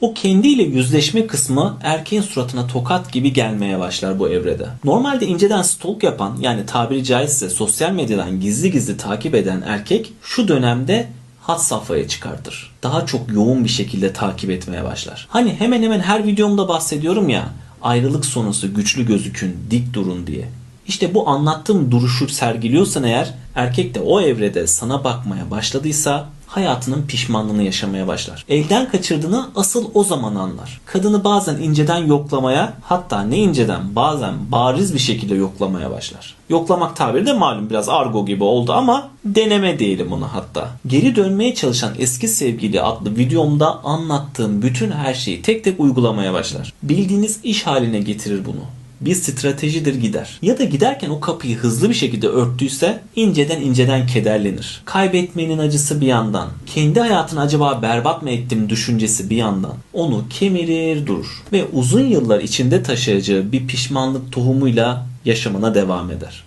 O kendiyle yüzleşme kısmı erkeğin suratına tokat gibi gelmeye başlar bu evrede. Normalde inceden stalk yapan yani tabiri caizse sosyal medyadan gizli gizli takip eden erkek şu dönemde hat safhaya çıkartır. Daha çok yoğun bir şekilde takip etmeye başlar. Hani hemen hemen her videomda bahsediyorum ya ayrılık sonrası güçlü gözükün, dik durun diye. İşte bu anlattığım duruşu sergiliyorsan eğer erkek de o evrede sana bakmaya başladıysa hayatının pişmanlığını yaşamaya başlar. Elden kaçırdığını asıl o zaman anlar. Kadını bazen inceden yoklamaya hatta ne inceden bazen bariz bir şekilde yoklamaya başlar. Yoklamak tabiri de malum biraz argo gibi oldu ama deneme diyelim ona hatta. Geri dönmeye çalışan eski sevgili adlı videomda anlattığım bütün her şeyi tek tek uygulamaya başlar. Bildiğiniz iş haline getirir bunu bir stratejidir gider. Ya da giderken o kapıyı hızlı bir şekilde örttüyse inceden inceden kederlenir. Kaybetmenin acısı bir yandan, kendi hayatını acaba berbat mı ettim düşüncesi bir yandan onu kemirir durur. Ve uzun yıllar içinde taşıyacağı bir pişmanlık tohumuyla yaşamına devam eder.